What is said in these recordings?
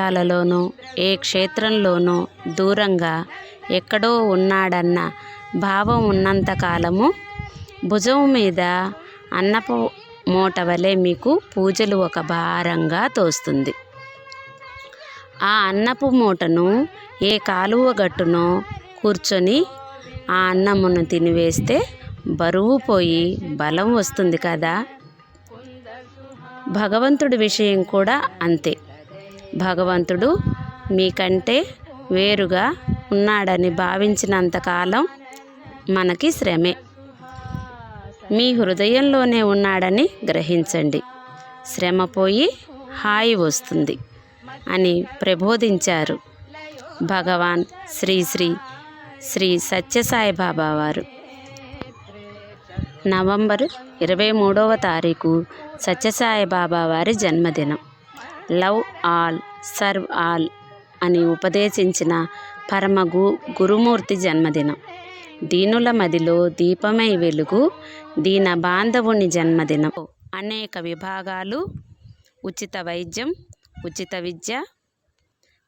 లోనూ ఏ క్షేత్రంలోనూ దూరంగా ఎక్కడో ఉన్నాడన్న భావం ఉన్నంత కాలము భుజం మీద అన్నపు మూట వలె మీకు పూజలు ఒక భారంగా తోస్తుంది. ఆ అన్నపు మూటను ఏ కాలువ గట్టునో కూర్చొని ఆ అన్నమును తినివేస్తే బరువు పోయి బలం వస్తుంది కదా? భగవంతుడి విషయం కూడా అంతే. భగవంతుడు మీకంటే వేరుగా ఉన్నాడని భావించినంతకాలం మనకి శ్రమే. మీ హృదయంలోనే ఉన్నాడని గ్రహించండి. శ్రమ పోయి హాయి వస్తుంది అని ప్రబోధించారు భగవాన్ శ్రీ శ్రీ శ్రీ సత్యసాయి బాబా వారు. నవంబర్ ఇరవై మూడవ తారీఖు సత్యసాయి బాబా వారి జన్మదినం. లవ్ ఆల్ సర్వ్ ఆల్ అని ఉపదేశించిన పరమ గు గురుమూర్తి జన్మదినం. దీనుల మదిలో దీపమై వెలుగు దీన బాంధవుని జన్మదినం. అనేక విభాగాలు ఉచిత వైద్యం ఉచిత విద్య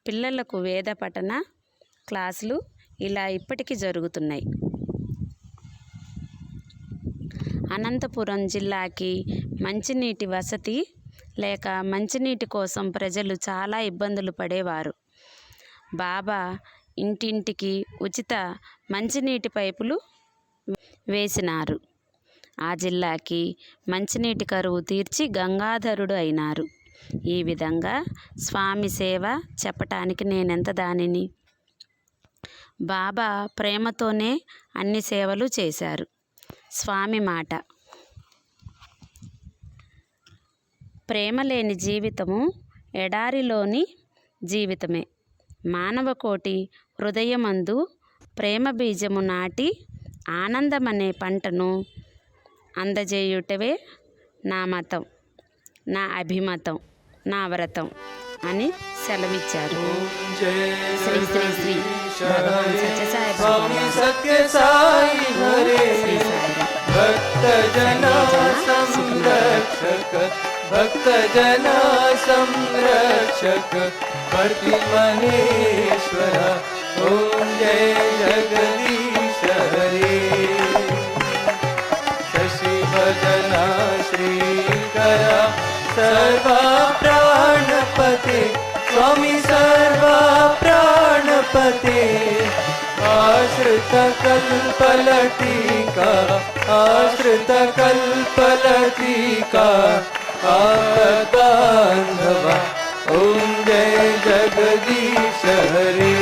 పిల్లలకు వేద పఠన క్లాసులు ఇలా ఇప్పటికీ జరుగుతున్నాయి. అనంతపురం జిల్లాకి మంచినీటి వసతి లేక మంచినీటి కోసం ప్రజలు చాలా ఇబ్బందులు పడేవారు. బాబా ఇంటింటికి ఉచిత మంచినీటి పైపులు వేసినారు. ఆ జిల్లాకి మంచినీటి కరువు తీర్చి గంగాధరుడు అయినారు. ఈ విధంగా స్వామి సేవ చెప్పటానికి నేనెంత దానిని? బాబా ప్రేమతోనే అన్ని సేవలు చేశారు. స్వామి మాట ప్రేమ లేని జీవితము ఎడారిలోని జీవితమే. మానవకోటి హృదయమందు ప్రేమ బీజము నాటి ఆనందమనే పంటను అందజేయుటవే నా మతం నా అభిమతం నా వ్రతం అని సెలవిచ్చారు. శ్రీ శ్రీ శ్రీ భగవాన్ సత్యసాయి भक्तजना संरक्षक महेश्वर ॐ जय जगदीश हरे। शशिभजना श्रीकरा, सर्वा प्राणपते, स्वामी सर्वा प्राणपते। आश्रितकल्पलटीका आश्रितकल्पलटीका आपदा अंधवा ओम जय जगदीश हरे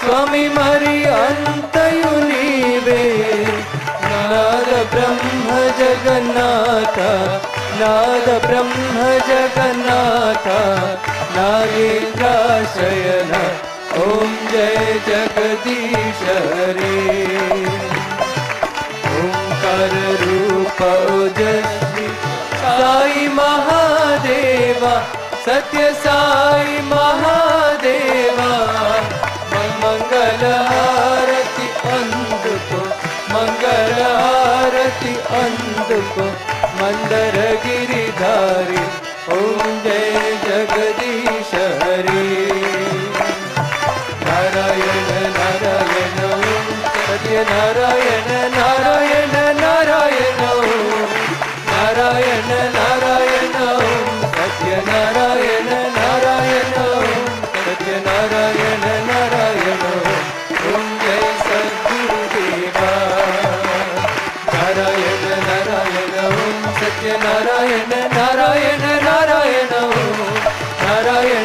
स्वामी मर्यन्तयुनीवे नाद ब्रह्म जगन्नाथ, नाद ब्रह्म जगन्नाथ, नागेन्द्राशयना। ॐ जय जगदीश हरे। ओङ्कार रूप साई महादेवा सत्य साई मा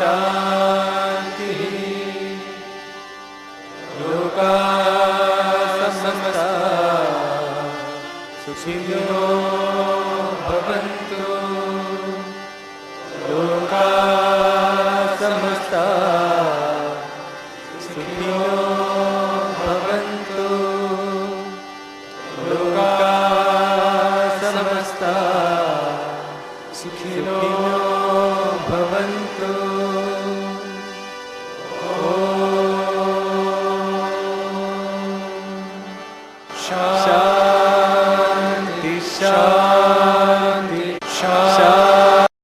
शान्तिः लोका समस्ता सुखिनो